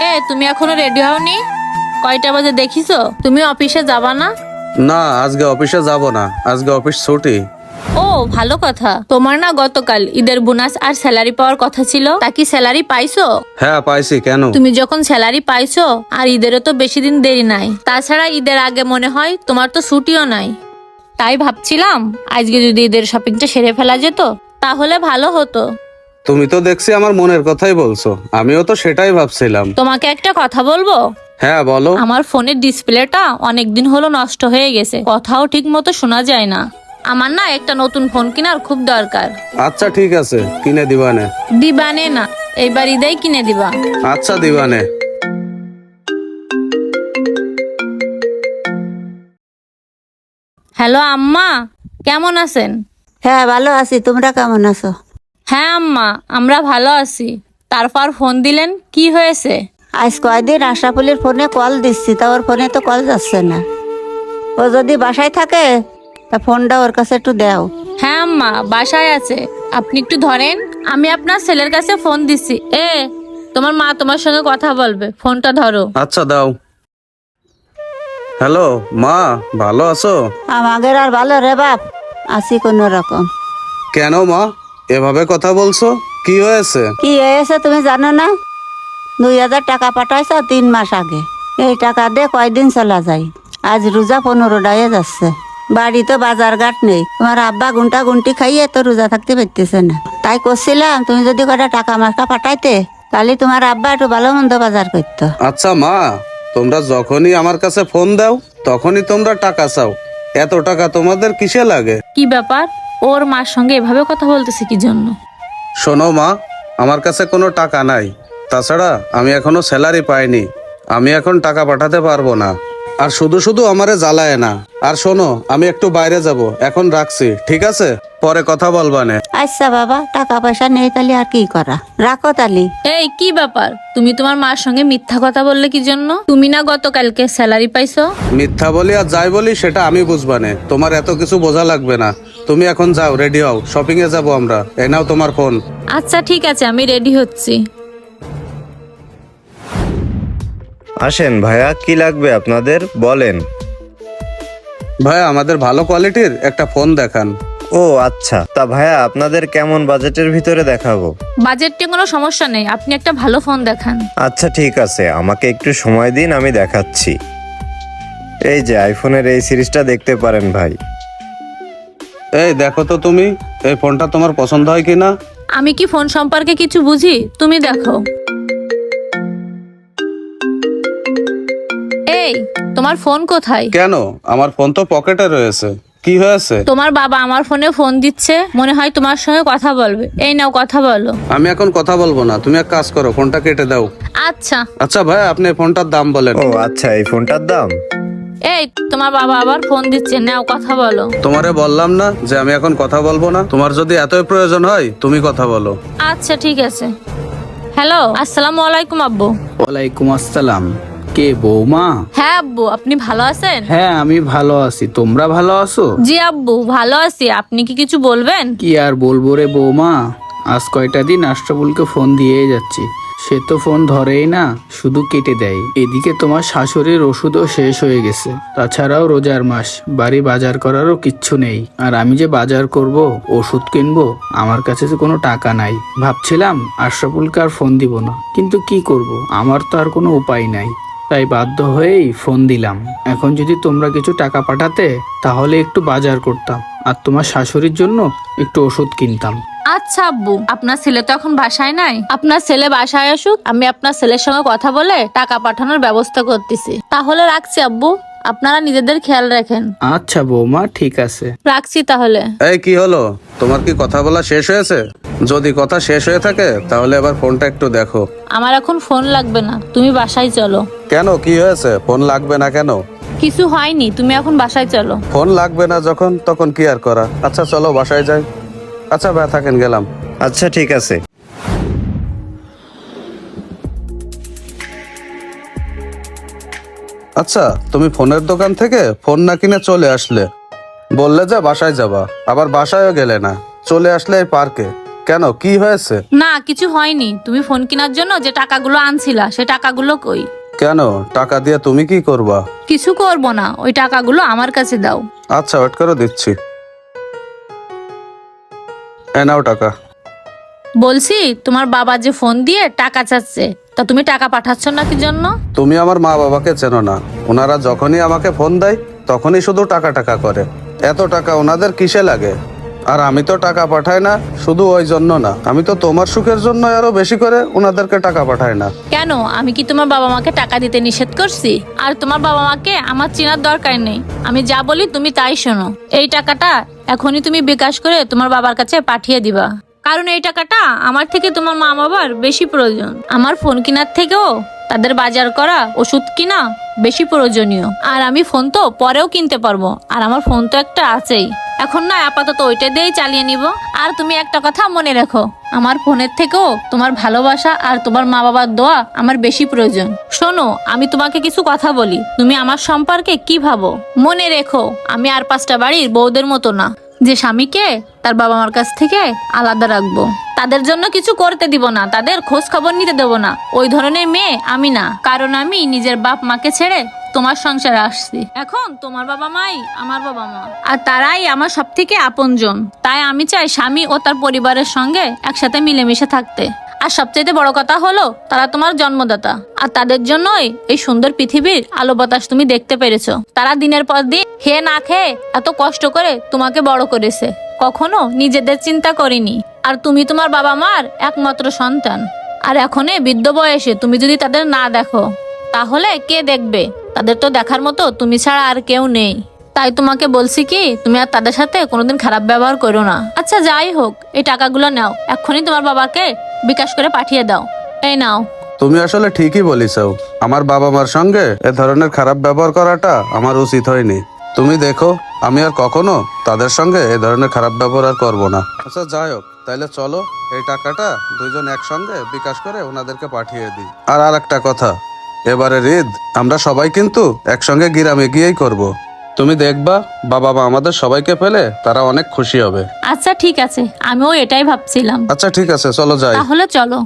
এ তুমি এখনও রেডি হওনি? কয়টা বাজে দেখিছো? তুমি অফিসে যাবা না? না আজকে অফিসে যাব না। আজকে অফিস ছুটি। ও ভালো কথা। তোমার না গতকাল ঈদের বোনাস আর স্যালারি পাওয়ার কথা ছিল। তা কি স্যালারি পাইছো? হ্যাঁ পাইছি কেন? তুমি যখন স্যালারি পাইছো আর ঈদেরও তো বেশি দিন দেরি নাই। তাছাড়া ঈদের আগে মনে হয় তোমার তো ছুটিও নাই। তাই ভাবছিলাম আজকে যদি ঈদের শপিংটা সেরে ফেলা যেত তাহলে ভালো হতো। তুমি তো দেখছি আমার মনের কথাই বলছো। আমিও তো সেটাই ভাবছিলাম। তোমাকে একটা কথা বলব? হ্যাঁ বলো। আমার ফোনের ডিসপ্লেটা অনেক দিন হলো নষ্ট হয়ে গেছে। কথাও ঠিক মতো শোনা যায় না। আমার না একটা নতুন ফোন কেনার খুব দরকার। আচ্ছা ঠিক আছে। কিনে দিবানে। দিবানে না। এইবার ঈদেই কিনে দিবা। আচ্ছা দিবানে। হ্যালো আম্মা। কেমন আছেন? হ্যাঁ ভালো আছি। তোমরা কেমন আছো? হ্যাঁ আম্মা আমরা ভালো আছি। তারপর ফোন দিলেন কি হয়েছে? আজ কয়দিন আশরাফুলের ফোনে কল দিচ্ছি তা ওর ফোনে তো কল যাচ্ছে না। ও যদি বাসায় থাকে তা ফোনটা ওর কাছে একটু দাও। হ্যাঁ আম্মা বাসায় আছে। আপনি একটু ধরেন আমি আপনার ছেলের কাছে ফোন দিছি এ তোমার মা তোমার সঙ্গে কথা বলবে ফোনটা ধরো। আচ্ছা দাও। হ্যালো মা ভালো আছো? আমাদের আর ভালো রে বাপ আছি কোনো রকম। কেন মা? এভাবে কথা বলছো? কি হয়েছে? কি হয়েছে তুমি জানো না? দুই হাজার টাকা পাঠাইছ তিন মাস আগে। এই টাকা দিয়ে কয়দিন চলা যায়? আজ রোজা পনেরোটা হয়ে যাচ্ছে। বাড়িতে বাজার ঘাট নেই। তোমার আব্বা গুন্টা গুন্টি খাইয়ে তো রোজা থাকতে পারতেছে না। তাই করছিলাম তুমি যদি কটা টাকা মাকা পাঠাইতে তাহলে তোমার আব্বা একটু ভালো মন্দ বাজার করতো। আচ্ছা মা তোমরা যখনই আমার কাছে ফোন দাও তখনই তোমরা টাকা চাও। এত টাকা তোমাদের কিসে লাগে? কি ব্যাপার? ওর মার সঙ্গে এভাবে কথা বলতেছে কি জন্য? শোনো মা আমার কাছে কোনো টাকা নাই। তাছাড়া আমি এখনও স্যালারি পাইনি। আমি এখন টাকা পাঠাতে পারব না। আর শুধু শুধু আমারে জ্বালায় না। আর শোনো আমি একটু বাইরে যাব। এখন রাখছি ঠিক আছে? পরে কথা বলবানে আচ্ছা বাবা টাকা পয়সা নেই তাহলে আর কি করা? রাখো তালি এই কি ব্যাপার? তুমি তোমার মার সঙ্গে মিথ্যা কথা বললে কি জন্য? তুমি না গতকালকে স্যালারি পাইছো? মিথ্যা বলি আর যাই বলি সেটা আমি বুঝবানে তোমার এত কিছু বোঝা লাগবে না। তুমি এখন যাও রেডি হও। শপিং এ যাব আমরা। এ নাও তোমার ফোন আচ্ছা ঠিক আছে আমি রেডি হচ্ছি। আসেন ভাইয়া কি লাগবে আপনাদের? বলেন। ভাই আমাদের ভালো কোয়ালিটির একটা ফোন দেখান। ও আচ্ছা। তা ভাইয়া আপনাদের কেমন বাজেটের ভিতরে দেখাবো? বাজেটে কোনো সমস্যা নেই আপনি একটা ভালো ফোন দেখান। আচ্ছা ঠিক আছে। আমাকে একটু সময় দিন আমি দেখাচ্ছি। এই যে আইফোনের এই সিরিজটা দেখতে পারেন ভাই। এই দেখো তো তুমি এই ফোনটা তোমার পছন্দ হয় কিনা? আমি কি ফোন সম্পর্কে কিছু বুঝি? তুমি দেখো। এই তোমার ফোন কোথায়? কেন? আমার ফোন তো পকেটে রয়েছে। কি হয়েছে? তোমার বাবা আমার ফোনে ফোন দিচ্ছে মনে হয় তোমার সঙ্গে কথা বলবে। এই নাও কথা বলো। আমি এখন কথা বলব না তুমি এক কাজ করো ফোনটা কেটে দাও। আচ্ছা। আচ্ছা ভাই আপনি ফোনটার দাম বলেন। ও আচ্ছা এই ফোনটার দাম? এই তোমার বাবা আবার ফোন দিচ্ছে নাও কথা বলো। তোমারে বললাম না যে আমি এখন কথা বলব না। তোমার যদি এতই প্রয়োজন হয় তুমি কথা বলো। আচ্ছা ঠিক আছে। হ্যালো আসসালামু আলাইকুম আব্বু। ওয়ালাইকুম আসসালাম। কে বৌমা? হ্যাঁ আব্বু আপনি ভালো আছেন? হ্যাঁ আমি ভালো আছি। তোমরা ভালো আছো? জি আব্বু ভালো আছি। আপনি কি কিছু বলবেন? কি আর বলব রে বৌমা? আজ কয়টা দিন আশরাফুলকে ফোন দিয়ে যাচ্ছি। সে তো ফোন ধরেই না, শুধু কেটে দেয়। এদিকে তোমার শাশুড়ির ওষুধও শেষ হয়ে গেছে। তাছাড়াও রোজার মাস, বাড়ি বাজার করারও কিচ্ছু নেই। আর আমি যে বাজার করব, ওষুধ কিনবো, আমার কাছে তো কোনো টাকা নাই। ভাবছিলাম আশরাফুলকে আর ফোন দিব না, কিন্তু কি করব? আমার তো আর কোনো উপায় নাই। তাই বাধ্য হয়েই ফোন দিলাম। এখন যদি তোমরা কিছু টাকা পাঠাতে, তাহলে একটু বাজার করতাম। আর তোমার শাশুড়ির জন্য একটু ওষুধ কিনতাম। আচ্ছা আব্বু আপনার ছেলে তো এখন বাসায় নাই। আপনার ছেলে বাসায় আসুক আমি আপনার ছেলের সঙ্গে কথা বলে টাকা পাঠানোর ব্যবস্থা করতেছি। তাহলে রাখছি আব্বু আপনারা নিজেদের খেয়াল রাখেন। আচ্ছা বৌমা ঠিক আছে। রাখছি তাহলে। এই কি হলো? তোমার কি কথা বলা শেষ হয়েছে? যদি কথা শেষ হয়ে থাকে তাহলে এবার ফোনটা একটু দেখো। আমার এখন ফোন লাগবে না তুমি বাসায় চলো। কেন? কি হয়েছে? ফোন লাগবে না কেন? কিছু হয়নি তুমি এখন বাসায় চলো। ফোন লাগবে না যখন তখন কি আর করা? আচ্ছা চলো বাসায় যাই। আচ্ছা ভাই থাকেন গেলাম। আচ্ছা ঠিক আছে। আচ্ছা তুমি ফোনের দোকান থেকে ফোন না কিনে চলে আসলে। বললে যে বাসায় যাবা আবার বাসায়ও গেলে না। চলে আসলে এই পার্কে। কেন কি হয়েছে? না কিছু হয়নি। তুমি ফোন কেনার জন্য যে টাকাগুলো আনছিলা সে টাকাগুলো কই? কেন? টাকা দিয়ে তুমি কি করবা? কিছু করব না। ওই টাকাগুলো আমার কাছে দাও। আচ্ছা ওয়েট করে দিচ্ছি। এ নাও টাকা। বলছি তোমার বাবা যে ফোন দিয়ে টাকা চাচ্ছে তা তুমি টাকা পাঠাচ্ছ না কি জন্য? তুমি আমার মা বাবাকে চেনো না। ওনারা যখনই আমাকে ফোন দেয় তখনই শুধু টাকা টাকা করে। এত টাকা ওনাদের কিসে লাগে? আর আমি তো টাকা পাঠাই না, শুধু ওই জন্য না। আমি তো তোমার সুখের জন্য আরও বেশি করে ওনাদেরকে টাকা পাঠাই না। কেন? আমি কি তোমার বাবা মাকে টাকা দিতে নিষেধ করছি? আর তোমার বাবা মাকে আমার চেনার দরকার নেই। আমি যা বলি তুমি তাই শোনো। এই টাকাটা এখনই তুমি বিকাশ করে তোমার বাবার কাছে পাঠিয়ে দিবা। কারণ এই টাকাটা আমার থেকে তোমার মা বাবার বেশি প্রয়োজন। আমার ফোন কেনার থেকেও তাদের বাজার করা ওষুধ কিনা বেশি প্রয়োজনীয়। আর আমি ফোন তো পরেও কিনতে পারব, আর আমার ফোন তো একটা আছেই। এখন না আপাতত ওইটা দিয়েই চালিয়ে নিব। আর তুমি একটা কথা মনে রেখো, আমার ফোনের থেকেও তোমার ভালোবাসা আর তোমার মা বাবার দোয়া আমার বেশি প্রয়োজন। শোনো, আমি তোমাকে কিছু কথা বলি। তুমি আমার সম্পর্কে কি ভাবো? মনে রেখো, আমি আর পাঁচটা বাড়ির বউদের মতো না। যে স্বামীকে তার বাবা মার কাছ থেকে আলাদা রাখব। তাদের জন্য কিছু করতে দিব না, তাদের খোঁজ খবর নিতে দেব না। ওই ধরনের মেয়ে আমি না, কারণ আমি নিজের বাপ মাকে ছেড়ে তোমার সংসারে আসছি। এখন তোমার বাবা মাই আমার বাবা মা। আর তারাই আমার সব থেকে আপনজন। তাই আমি চাই স্বামী ও তার পরিবারের সঙ্গে একসাথে মিলেমিশে থাকতে। আর সবচেয়ে বড় কথা হলো, তারা তোমার জন্মদাতা। আর তাদের জন্যই এই সুন্দর পৃথিবীর আলো বাতাস তুমি দেখতে পেরেছ। তারা দিনের পর দিন খেয়ে না খেয়ে এত কষ্ট করে তোমাকে বড় করেছে। কখনো নিজেদের চিন্তা করেনি। আর তুমি তোমার বাবা মার একমাত্র সন্তান। আর এখনে বৃদ্ধ বয়সে তুমি যদি তাদের না দেখো, তাহলে কে দেখবে? তাদের তো দেখার মতো তুমি ছাড়া আর কেউ নেই। তাই তোমাকে বলছি কি, তুমি আর তাদের সাথে কোনোদিন খারাপ ব্যবহার করো না। আচ্ছা যাই হোক, এই টাকাগুলো নাও। এক্ষুনি তোমার বাবাকে বিকাশ করে পাঠিয়ে দাও। এই নাও। তুমি আসলে ঠিকই বলিস আমার বাবা মার সঙ্গে এ ধরনের খারাপ ব্যবহার করাটা আমার উচিত হয়নি। তুমি দেখো, আমি আর কখনো তাদের সঙ্গে এ ধরনের খারাপ ব্যবহার করব না। আচ্ছা যাই হোক। তাইলে চলো এই টাকাটা দুইজন একসঙ্গে বিকাশ করে ওনাদেরকে পাঠিয়ে দিই। আর আর একটা কথা এবারে ঈদ আমরা সবাই কিন্তু একসঙ্গে গ্রামে গিয়েই করব। তুমি দেখবা বাবা মা আমাদের সবাইকে পেলে তারা অনেক খুশি হবে। আচ্ছা ঠিক আছে আমিও এটাই ভাবছিলাম। আচ্ছা ঠিক আছে চলো যাই। তাহলে চলো।